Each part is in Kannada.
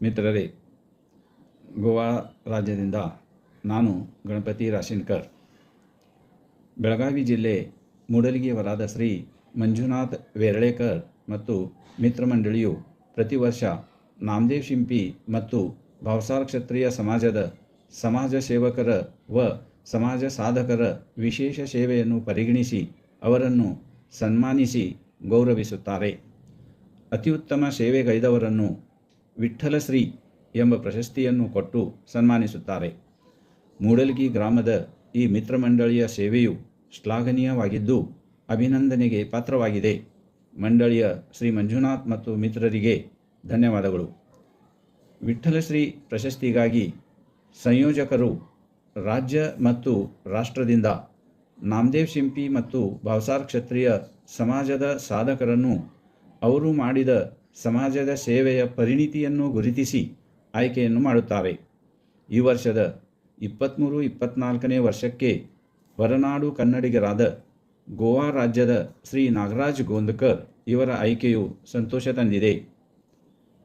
ಮಿತ್ರರೇ, ಗೋವಾ ರಾಜ್ಯದಿಂದ ನಾನು ಗಣಪತಿ ರಾಶಿನ್ಕರ್. ಬೆಳಗಾವಿ ಜಿಲ್ಲೆ ಮೂಡಲಗಿಯವರಾದ ಶ್ರೀ ಮಂಜುನಾಥ್ ವೇರಳೇಕರ್ ಮತ್ತು ಮಿತ್ರಮಂಡಳಿಯು ಪ್ರತಿ ವರ್ಷ ನಾಮದೇವ್ ಶಿಂಪಿ ಮತ್ತು ಭಾವಸಾರ ಕ್ಷತ್ರಿಯ ಸಮಾಜದ ಸಮಾಜ ಸೇವಕರ ವ ಸಮಾಜ ಸಾಧಕರ ವಿಶೇಷ ಸೇವೆಯನ್ನು ಪರಿಗಣಿಸಿ ಅವರನ್ನು ಸನ್ಮಾನಿಸಿ ಗೌರವಿಸುತ್ತಾರೆ. ಅತ್ಯುತ್ತಮ ಸೇವೆಗೈದವರನ್ನು ವಿಠ್ಠಲಶ್ರೀ ಎಂಬ ಪ್ರಶಸ್ತಿಯನ್ನು ಕೊಟ್ಟು ಸನ್ಮಾನಿಸುತ್ತಾರೆ. ಮೂಡಲ್ಗಿ ಗ್ರಾಮದ ಈ ಮಿತ್ರಮಂಡಳಿಯ ಸೇವೆಯು ಶ್ಲಾಘನೀಯವಾಗಿದ್ದು ಅಭಿನಂದನೆಗೆ ಪಾತ್ರವಾಗಿದೆ. ಮಂಡಳಿಯ ಶ್ರೀ ಮಂಜುನಾಥ್ ಮತ್ತು ಮಿತ್ರರಿಗೆ ಧನ್ಯವಾದಗಳು. ವಿಠ್ಠಲಶ್ರೀ ಪ್ರಶಸ್ತಿಗಾಗಿ ಸಂಯೋಜಕರು ರಾಜ್ಯ ಮತ್ತು ರಾಷ್ಟ್ರದಿಂದ ನಾಮದೇವ್ ಶಿಂಪಿ ಮತ್ತು ಭಾವಸಾರ್ ಕ್ಷತ್ರಿಯ ಸಮಾಜದ ಸಾಧಕರನ್ನು ಅವರು ಮಾಡಿದ ಸಮಾಜದ ಸೇವೆಯ ಪರಿಣಿತಿಯನ್ನು ಗುರುತಿಸಿ ಆಯ್ಕೆಯನ್ನು ಮಾಡುತ್ತಾರೆ. ಈ ವರ್ಷದ ಇಪ್ಪತ್ತ್ಮೂರು ಇಪ್ಪತ್ತ್ನಾಲ್ಕನೇ ವರ್ಷಕ್ಕೆ ಹೊರನಾಡು ಕನ್ನಡಿಗರಾದ ಗೋವಾ ರಾಜ್ಯದ ಶ್ರೀ ನಾಗರಾಜ್ ಗೋಂದ್ಕರ್ ಇವರ ಆಯ್ಕೆಯು ಸಂತೋಷ ತಂದಿದೆ.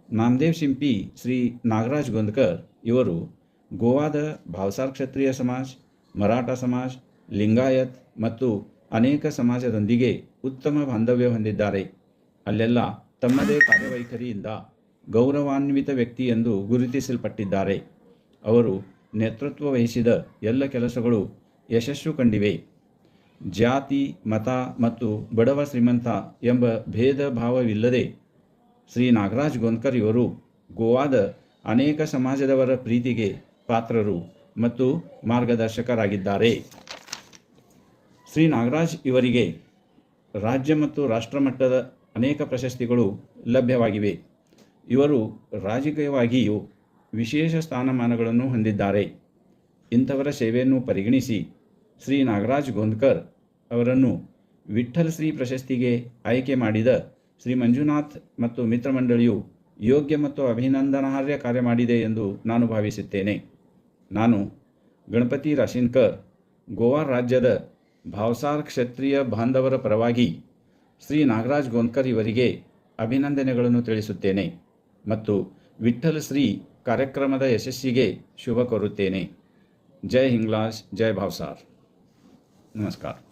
ನಾಮದೇವ್ ಶಿಂಪಿ, ಶ್ರೀ ನಾಗರಾಜ್ ಗೋಂದ್ಕರ್ ಇವರು ಗೋವಾದ ಭಾವಸಾರ್ ಕ್ಷತ್ರಿಯ ಸಮಾಜ, ಮರಾಠ ಸಮಾಜ, ಲಿಂಗಾಯತ್ ಮತ್ತು ಅನೇಕ ಸಮಾಜದೊಂದಿಗೆ ಉತ್ತಮ ಬಾಂಧವ್ಯ ಹೊಂದಿದ್ದಾರೆ. ಅಲ್ಲೆಲ್ಲ ತಮ್ಮದೇ ಕಾರ್ಯವೈಖರಿಯಿಂದ ಗೌರವಾನ್ವಿತ ವ್ಯಕ್ತಿ ಎಂದು ಗುರುತಿಸಲ್ಪಟ್ಟಿದ್ದಾರೆ. ಅವರು ನೇತೃತ್ವ ವಹಿಸಿದ ಎಲ್ಲ ಕೆಲಸಗಳು ಯಶಸ್ಸು ಕಂಡಿವೆ. ಜಾತಿ, ಮತ ಮತ್ತು ಬಡವ ಶ್ರೀಮಂತ ಎಂಬ ಭೇದ ಭಾವವಿಲ್ಲದೆ ಶ್ರೀ ನಾಗರಾಜ್ ಗೋನ್ಕರ್ ಇವರು ಗೋವಾದ ಅನೇಕ ಸಮಾಜದವರ ಪ್ರೀತಿಗೆ ಪಾತ್ರರು ಮತ್ತು ಮಾರ್ಗದರ್ಶಕರಾಗಿದ್ದಾರೆ. ಶ್ರೀ ನಾಗರಾಜ್ ಇವರಿಗೆ ರಾಜ್ಯ ಮತ್ತು ರಾಷ್ಟ್ರಮಟ್ಟದ ಅನೇಕ ಪ್ರಶಸ್ತಿಗಳು ಲಭ್ಯವಾಗಿವೆ. ಇವರು ರಾಜಕೀಯವಾಗಿಯೂ ವಿಶೇಷ ಸ್ಥಾನಮಾನಗಳನ್ನು ಹೊಂದಿದ್ದಾರೆ. ಇಂಥವರ ಸೇವೆಯನ್ನು ಪರಿಗಣಿಸಿ ಶ್ರೀ ನಾಗರಾಜ್ ಗೋಂದ್ಕರ್ ಅವರನ್ನು ವಿಠ್ಠಲ್ ಶ್ರೀ ಪ್ರಶಸ್ತಿಗೆ ಆಯ್ಕೆ ಮಾಡಿದ ಶ್ರೀ ಮಂಜುನಾಥ್ ಮತ್ತು ಮಿತ್ರಮಂಡಳಿಯು ಯೋಗ್ಯ ಮತ್ತು ಅಭಿನಂದನಾರ್ಹ ಕಾರ್ಯ ಮಾಡಿದೆ ಎಂದು ನಾನು ಭಾವಿಸುತ್ತೇನೆ. ನಾನು ಗಣಪತಿ ರಾಶಿನ್ಕರ್, ಗೋವಾ ರಾಜ್ಯದ ಭಾವಸಾರ್ ಕ್ಷತ್ರಿಯ ಬಾಂಧವರ ಪರವಾಗಿ ಶ್ರೀ ನಾಗರಾಜ್ ಗೋನ್ಕರ್ ಇವರಿಗೆ ಅಭಿನಂದನೆಗಳನ್ನು ತಿಳಿಸುತ್ತೇನೆ ಮತ್ತು ವಿಠ್ಠಲ್ ಶ್ರೀ ಕಾರ್ಯಕ್ರಮದ ಯಶಸ್ಸಿಗೆ ಶುಭ ಕೋರುತ್ತೇನೆ. ಜೈ ಹಿಂಗ್ಲಾಜ್, ಜೈ ಭಾವಸಾರ್. ನಮಸ್ಕಾರ.